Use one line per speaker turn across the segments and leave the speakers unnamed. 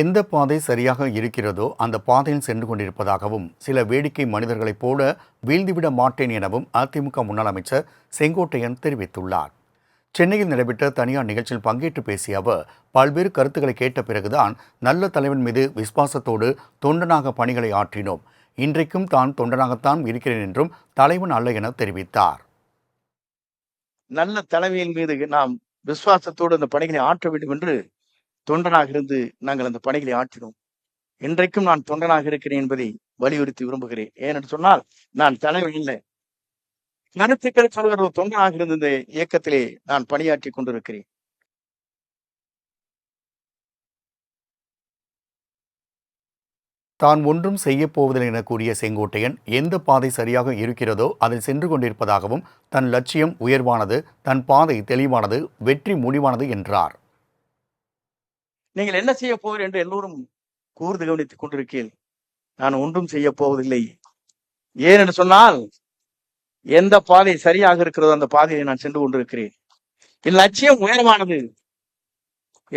எந்த பாதை சரியாக இருக்கிறதோ அந்த பாதையில் சென்று கொண்டிருப்பதாகவும் சில வேடிக்கை மனிதர்களைப் போல வீழ்ந்துவிட மாட்டேன் எனவும் அதிமுக முன்னாள் அமைச்சர் செங்கோட்டையன் தெரிவித்துள்ளார் சென்னையில் நடைபெற்ற தனியார் நிகழ்ச்சியில் பங்கேற்று பேசிய அவர் பல்வேறு கருத்துக்களை கேட்ட பிறகுதான் நல்ல தலைவன் மீது விசுவாசத்தோடு தொண்டனாக பணிகளை ஆற்றினோம் இன்றைக்கும் தான் தொண்டனாகத்தான் இருக்கிறேன் என்றும் தலைவன் அல்ல என தெரிவித்தார்
நல்ல தலைமையின் மீது நாம் விசுவாசத்தோடு அந்த பணிகளை ஆற்ற வேண்டும் என்று தொண்டனாக இருந்து நாங்கள் அந்த பணிகளை ஆற்றினோம் இன்றைக்கும் நான் தொண்டனாக இருக்கிறேன் என்பதை வலியுறுத்தி விரும்புகிறேன் ஏனென்று சொன்னால் நான் தலைமை இல்லை கருத்துக்கள் சொல்கிற தொண்டனாக இருந்த இந்த இயக்கத்திலே நான் பணியாற்றி கொண்டிருக்கிறேன்
தான் ஒன்றும் செய்யப்போவதில்லை என கூறிய செங்கோட்டையன் எந்த பாதை சரியாக இருக்கிறதோ அதில் சென்று கொண்டிருப்பதாகவும் தன் லட்சியம் உயர்வானது தன் பாதை தெளிவானது வெற்றி முடிவானது என்றார்
நீங்கள் என்ன செய்ய போவீர் என்று எல்லோரும் கூர்ந்து கவனித்துக் கொண்டிருக்கீர்கள் நான் ஒன்றும் செய்ய போவதில்லை ஏன் என்று சொன்னால் எந்த பாதை சரியாக இருக்கிறதோ அந்த பாதையை நான் சென்று கொண்டிருக்கிறேன் என் லட்சியம் உயரமானது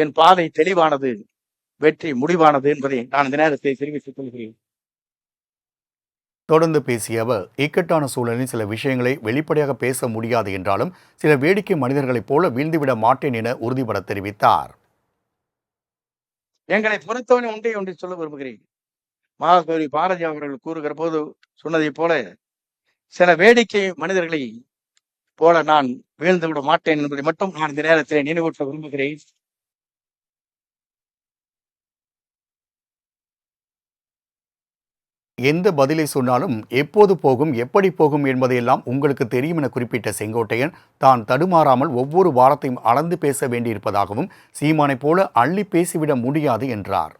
என் பாதை தெளிவானது வெற்றி முடிவானது என்பதை நான் இந்த நேரத்தை தெரிவித்துக் கொள்கிறேன்
தொடர்ந்து பேசிய அவர் இக்கட்டான சூழலில் சில விஷயங்களை வெளிப்படையாக பேச முடியாது என்றாலும் சில வேடிக்கை மனிதர்களைப் போல வீழ்ந்துவிட மாட்டேன் என உறுதிபட தெரிவித்தார்
எங்களை பொறுத்தவனை உண்டே ஒன்றை சொல்ல விரும்புகிறேன் மகாகவி பாரதி அவர்கள் கூறுகிற போது சொன்னதைப் போல சில வேடிக்கை மனிதர்களை போல நான் வீழ்ந்து விட மாட்டேன் என்பதை மட்டும் நான் இந்த நேரத்தில் நினைவூட்ட விரும்புகிறேன்
எந்த பதிலை சொன்னாலும் எப்போது போகும் எப்படி போகும் என்பதையெல்லாம் உங்களுக்கு தெரியும் என குறிப்பிட்ட செங்கோட்டையன் தான் தடுமாறாமல் ஒவ்வொரு வாரத்தையும் அளந்து பேச வேண்டியிருப்பதாகவும் சீமானைப் போல அள்ளி பேசிவிட முடியாது என்றார்